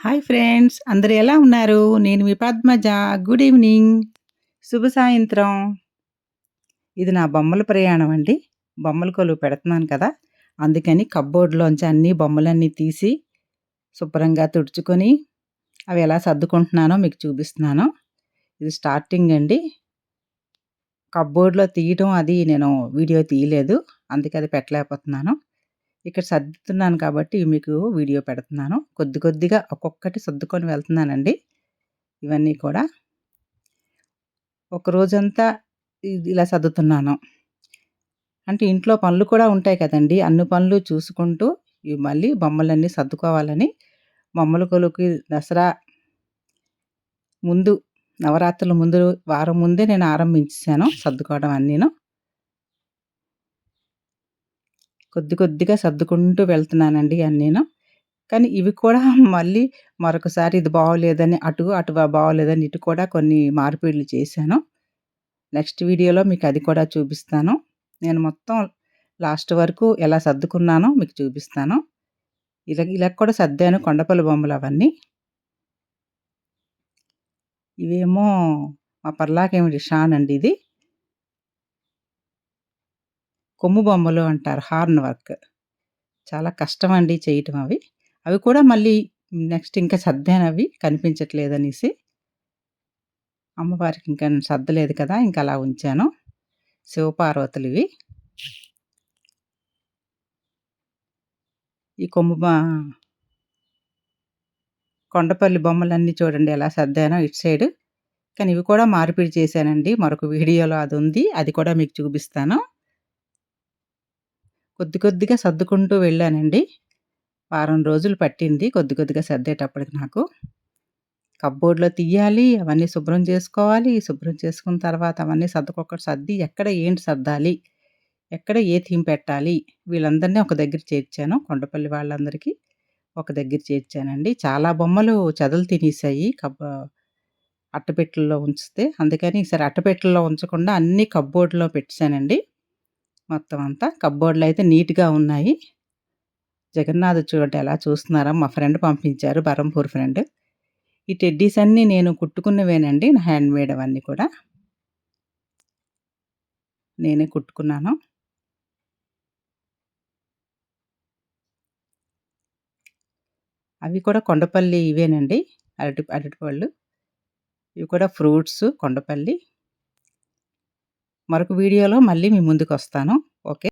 Hi friends అందరు ఎలా ఉన్నారు? నేను మీ పద్మజ. Good evening. శుభ సాయంత్రం. ఇది నా బొమ్మల ప్రయాణం అండి. బొమ్మల కొలువు పెడుతున్నాను కదా. అందుకని కబ్బోర్డ్లోంచి అన్ని బొమ్మలన్నీ తీసి శుభ్రంగా తుడుచుకొని అవి ఎలా సర్దుకుంటున్నానో మీకు చూపిస్తున్నాను. ఇది స్టార్టింగ్ అండి. కబ్బోర్డ్లో తీయటం అది నేను వీడియో తీయలేదు. అందుకే అది పెట్టలేకపోతున్నాను. ఇక్కడ సర్దుతున్నాను కాబట్టి మీకు వీడియో పెడుతున్నాను. కొద్ది కొద్దిగా ఒక్కొక్కటి సర్దుకొని వెళ్తున్నానండి. ఇవన్నీ కూడా ఒక రోజంతా ఇలా సర్దుతున్నాను. అంటే ఇంట్లో పనులు కూడా ఉంటాయి కదండి. అన్ని పనులు చూసుకుంటూ ఇవి మళ్ళీ బొమ్మలన్నీ సర్దుకోవాలని బొమ్మల కొలుకి దసరా ముందు నవరాత్రుల ముందు వారం ముందే నేను ఆరంభించాను సర్దుకోవడం అన్నీను. కొద్ది కొద్దిగా సర్దుకుంటూ వెళ్తున్నానండి నేను కానీ ఇవి కూడా మళ్ళీ మరొకసారి ఇది బాగోలేదని అటు అటు బాగోలేదని ఇటు కూడా కొన్ని మార్పిడులు చేశాను. నెక్స్ట్ వీడియోలో మీకు అది కూడా చూపిస్తాను. నేను మొత్తం లాస్ట్ వరకు ఎలా సర్దుకున్నానో మీకు చూపిస్తాను. ఇలా ఇలా కూడా సర్దాను కొండపల్లి బొమ్మలు అవన్నీ. ఇవేమో మా పర్లాకేమిటి షాన్ అండి ఇది. కొమ్ము బొమ్మలు అంటారు హార్న్ వర్క్. చాలా కష్టం అండి చేయటం అవి. అవి కూడా మళ్ళీ నెక్స్ట్ ఇంకా సర్దానవి కనిపించట్లేదు కనిపించట్లేదనేసి అమ్మవారికి ఇంకా సర్దలేదు కదా ఇంకా అలా ఉంచాను. శివపార్వతులు ఇవి ఈ కొమ్ము కొండపల్లి బొమ్మలన్నీ చూడండి ఎలా సర్దానో ఇటు సైడ్. కానీ ఇవి కూడా మార్పిడి చేశానండి. మరొక వీడియోలో అది ఉంది. అది కూడా మీకు చూపిస్తాను. కొద్ది కొద్దిగా సర్దుకుంటూ వెళ్ళానండి. వారం రోజులు పట్టింది కొద్ది కొద్దిగా సర్దేటప్పటికి నాకు. కబ్బోర్డ్లో తీయాలి అవన్నీ శుభ్రం చేసుకోవాలి శుభ్రం చేసుకున్న తర్వాత అవన్నీ సర్దుకొకటి సర్ది ఎక్కడ ఏంటి సర్దాలి ఎక్కడ ఏ థీమ్ పెట్టాలి వీళ్ళందరినీ ఒక దగ్గర చేర్చాను. కొండపల్లి వాళ్ళందరికీ ఒక దగ్గర చేర్చానండి. చాలా బొమ్మలు చెదలు తినేసాయి కబ్బ అట్టపెట్టెల్లో ఉంచితే. అందుకని ఈసారి అట్టపెట్టెల్లో ఉంచకుండా అన్నీ కబ్బోర్డ్లో పెట్టానండి మొత్తం అంతా. కబ్బోర్డ్లు అయితే నీట్గా ఉన్నాయి. జగన్నాథ్ చూడండి ఎలా చూస్తున్నారా మా ఫ్రెండ్ పంపించారు బరంపూర్ ఫ్రెండ్. ఈ టెడ్డీస్ అన్నీ నేను కుట్టుకున్నవేనండి నా హ్యాండ్ మేడ్ అవన్నీ కూడా. నేనే కుట్టుకున్నాను. అవి కూడా కొండపల్లి ఇవేనండి అరటి అరటిపళ్ళు. ఇవి కూడా ఫ్రూట్స్ కొండపల్లి. మరొక వీడియోలో మళ్ళీ మీ ముందుకు వస్తాను ఓకే?